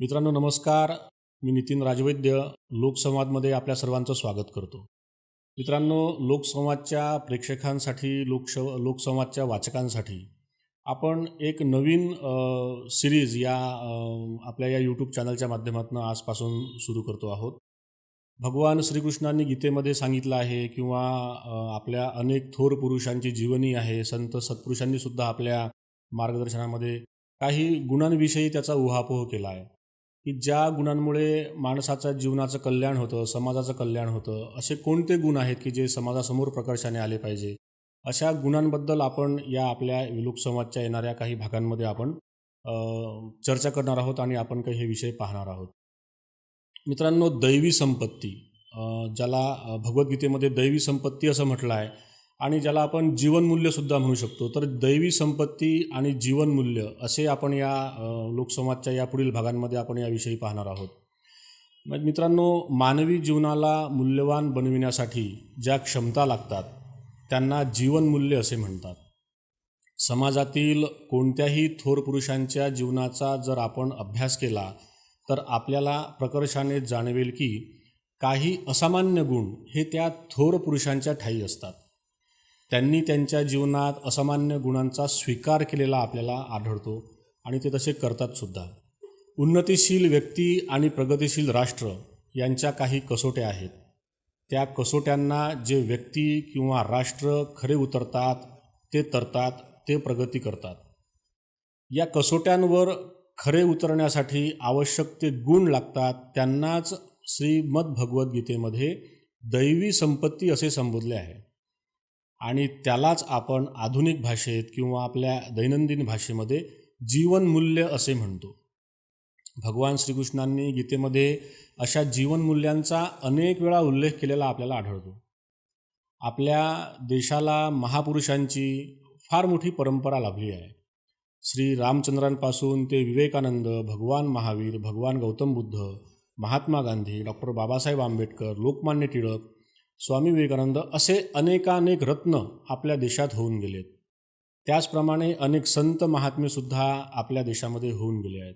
मित्रांनो नमस्कार. मी नितीन राजवैद्य. लोकसंवादमध्ये आपल्या सर्वांचं स्वागत करतो. मित्रांनो लोकसंवादच्या प्रेक्षकांसाठी लोकश लोकसंवादच्या वाचकांसाठी आपण एक नवीन सिरीज या आपल्या या यूट्यूब चॅनलच्या माध्यमातून आजपासून सुरू करतो आहोत. भगवान श्रीकृष्णांनी गीतेमध्ये सांगितलं आहे किंवा आपल्या अनेक थोर पुरुषांची जीवनी आहे संत सत्पुरुषांनी सुद्धा आपल्या मार्गदर्शनामध्ये काही गुणांविषयी त्याचा उहापोह केला आहे. की ज्या गुणांमुळे माणसाच्या जीवनाचं कल्याण होतं समाजाचं कल्याण होतं असे कोणते गुण आहेत की जे समाजासमोर प्रकर्षाने आले पाहिजे? अशा गुणांबद्दल आपण या आपल्या लोकसंवादच्या येणाऱ्या काही भागांमध्ये आपण चर्चा करणार आहोत आणि आपण काही हे विषय पाहणार आहोत. मित्रांनो दैवी संपत्ती ज्याला भगवद्गीतेमध्ये दैवी संपत्ती असं म्हटलं आहे आणि ज्याला आपण जीवनमूल्यसुद्धा म्हणू शकतो. तर दैवी संपत्ती आणि जीवनमूल्य असे आपण या लोकसमाजच्या लोकसंवादच्या या पुढील भागांमध्ये आपण याविषयी पाहणार आहोत. मग मित्रांनो मानवी जीवनाला मूल्यवान बनविण्यासाठी ज्या क्षमता लागतात त्यांना जीवनमूल्य असे म्हणतात. समाजातील कोणत्याही थोर पुरुषांच्या जीवनाचा जर आपण अभ्यास केला तर आपल्याला प्रकर्षाने जाणवेल की काही असामान्य गुण हे त्या थोर पुरुषांच्या ठाई असतात. त्यांनी त्यांच्या जीवनात असामान्य गुणांचा स्वीकार केलेला आपल्याला आढळतो आणि ते तसे करतात सुद्धा. व्यक्ती आणि प्रगतिशील राष्ट्र यांच्या काही कसोट्या आहेत. त्या कसोट्यांना जे व्यक्ती किंवा राष्ट्र खरे उतरतात ते तरतात ते प्रगती करतात. या कसोट्यांवर खरे उतरण्यासाठी आवश्यक ते गुण लागतात त्यांनाच श्रीमद्भगवद्गीतेमध्ये दैवी संपत्ती असे संबोधले आहे. आणि त्यालाच आपण आधुनिक भाषेत किंवा आपल्या दैनंदिन भाषेमध्ये जीवनमूल्य असे म्हणतो. भगवान श्रीकृष्णांनी गीतेमध्ये अशा जीवनमूल्यांचा अनेक वेळा उल्लेख केलेला आपल्याला आढळतो. आपल्या देशाला महापुरुषांची फार मोठी परंपरा लाभली आहे. श्री रामचंद्रांपासून ते विवेकानंद भगवान महावीर भगवान गौतम बुद्ध महात्मा गांधी डॉक्टर बाबासाहेब आंबेडकर लोकमान्य टिळक स्वामी विवेकानंद असे अनेकानेक रत्न आपल्या देशात होऊन गेलेत. त्याचप्रमाणे अनेक संत महात्मेसुद्धा आपल्या देशामध्ये होऊन गेले आहेत.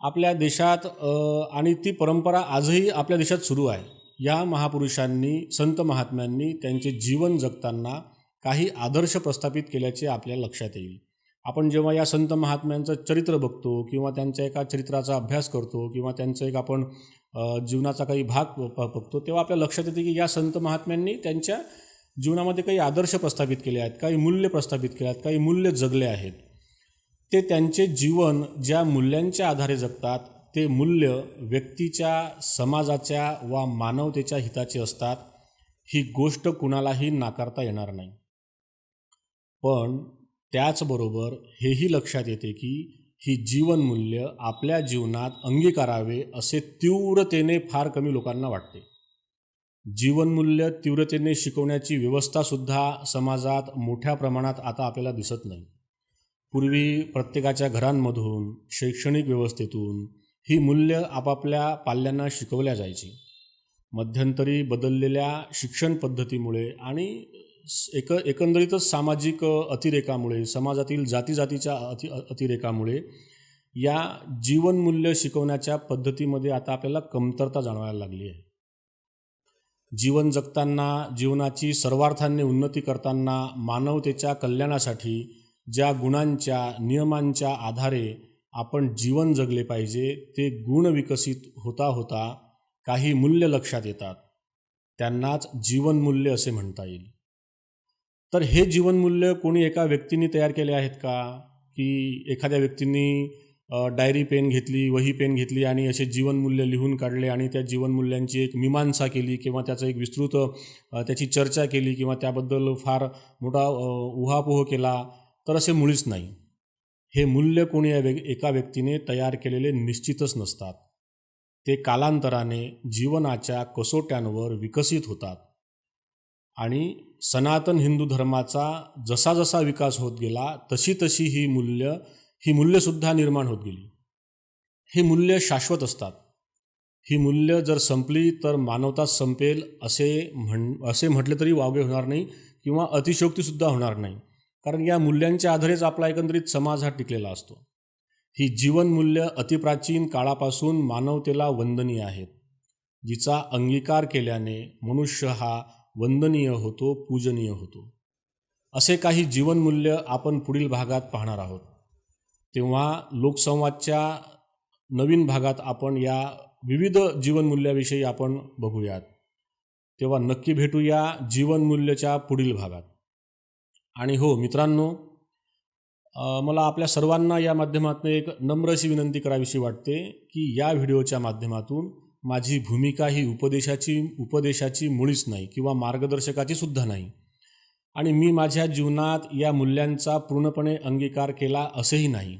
आपल्या देशात आणि ती परंपरा आजही आपल्या देशात सुरू आहे. या महापुरुषांनी संत महात्म्यांनी त्यांचे जीवन जगताना काही आदर्श प्रस्थापित केल्याचे आपल्या लक्षात येईल. आपण जेव्हा या संत महात्म्यांचं चरित्र बघतो किंवा त्यांच्या एका चरित्राचा अभ्यास करतो किंवा त्यांचं एक आपण जीवनाचा काही भाग बघतो तेव्हा आपल्या लक्षात येते की या संत महात्म्यांनी त्यांच्या जीवनामध्ये काही आदर्श प्रस्थापित केले आहेत काही मूल्य प्रस्थापित केले आहेत काही मूल्य जगले आहेत. ते त्यांचे जीवन ज्या मूल्यांच्या आधारे जगतात ते मूल्य व्यक्तीच्या समाजाच्या वा मानवतेच्या हिताचे असतात. ही गोष्ट कुणालाही नाकारता येणार नाही. पण त्याचबरोबर हेही लक्षात येते की ही जीवनमूल्य आपल्या जीवनात अंगीकारावे असे तीव्रतेने फार कमी लोकांना वाटते. जीवनमूल्य तीव्रतेने शिकवण्याची व्यवस्थासुद्धा समाजात मोठ्या प्रमाणात आता आपल्याला दिसत नाही. पूर्वी प्रत्येकाच्या घरांमधून शैक्षणिक व्यवस्थेतून ही मूल्य आपापल्या पाल्यांना शिकवल्या जायची. मध्यंतरी बदललेल्या शिक्षण पद्धतीमुळे आणि एक एकंदरीतच सामाजिक अतिरेकामुळे समाजातील जाती जातीच्या अति अतिरेकामुळे या जीवनमूल्य शिकवण्याच्या पद्धतीमध्ये आता आपल्याला कमतरता जाणवायला लागली आहे. जीवन जगताना जीवनाची सर्वार्थाने उन्नती करताना मानवतेच्या कल्याणासाठी ज्या गुणांच्या नियमांच्या आधारे आपण जीवन जगले पाहिजे ते गुण विकसित होता होता काही मूल्य लक्षात येतात. त्यांनाच जीवनमूल्य असे म्हणता येईल. तर हे जीवनमूल्य कोणी एका व्यक्तीने तयार केले आहेत का? की एखाद्या व्यक्तींनी डायरी पेन घेतली वही पेन घेतली आणि असे जीवनमूल्य लिहून काढले आणि त्या जीवनमूल्यांची एक मीमांसा केली किंवा त्याचं एक विस्तृत त्याची चर्चा केली किंवा त्याबद्दल फार मोठा उहापोह केला तर असे मुळीच नाही. हे मूल्य कोणी या एका व्यक्तीने तयार केलेले निश्चितच नसतात. ते कालांतराने जीवनाच्या कसोट्यांवर विकसित होतात. आणि सनातन हिंदू धर्माचा जसा जसा विकास होत गेला तशी तशी ही मूल्य ही मूल्यसुद्धा निर्माण होत गेली. ही मूल्य शाश्वत असतात. ही मूल्य जर संपली तर मानवता संपेल असे म्हण असे म्हटले तरी वावगे होणार नाही किंवा अतिशोक्तीसुद्धा होणार नाही. कारण या मूल्यांच्या आधारेच आपला एकंदरीत समाज हा टिकलेला असतो. ही जीवनमूल्य अतिप्राचीन काळापासून मानवतेला वंदनीय आहेत. जिचा अंगीकार केल्याने मनुष्य हा वंदनीय होतो पूजनीय होतो. असे काही जीवनमूल्य आपण पुढील भागात पाहणार आहोत. तेव्हा लोकसंवादच्या नवीन भागात आपण या विविध जीवनमूल्याविषयी आपण बघूयात. तेव्हा नक्की भेटूया जीवनमूल्यच्या पुढील भागात. आणि हो मित्रांनो मला आपल्या सर्वांना या माध्यमातून एक नम्र अशी विनंती करावीशी वाटते की या व्हिडिओच्या माध्यमातून माझी भूमिका ही उपदेशाची उपदेशाची मुळीच नाही किंवा मार्गदर्शकाची सुद्धा नाही. आणि मी माझ्या जीवनात या मूल्यांचा पूर्णपणे अंगीकार केला असेही नाही.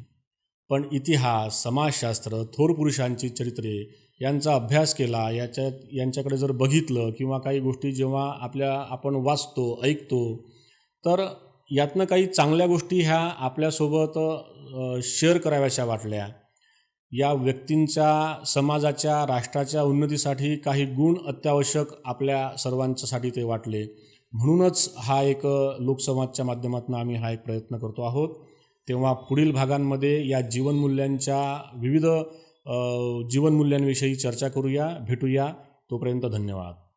पण इतिहास समाजशास्त्र थोर पुरुषांची चरित्रे यांचा अभ्यास केला याच्यात यांच्याकडे जर बघितलं किंवा काही गोष्टी जेव्हा आपल्या आपण वाचतो ऐकतो तर यातनं काही चांगल्या गोष्टी ह्या आपल्यासोबत शेअर कराव्याशा वाटल्या. या व्यक्तींच्या समाजाच्या राष्ट्राच्या उन्नतीसाठी काही गुण अत्यावश्यक आपल्या सर्वांच्यासाठी ते वाटले. म्हणूनच हा एक लोकसंवादच्या माध्यमातून आम्ही हा एक प्रयत्न करतो आहोत. तेव्हा पुढील भागांमध्ये या जीवनमूल्यांच्या विविध जीवनमूल्यांविषयी चर्चा करूया भेटूया. तोपर्यंत धन्यवाद.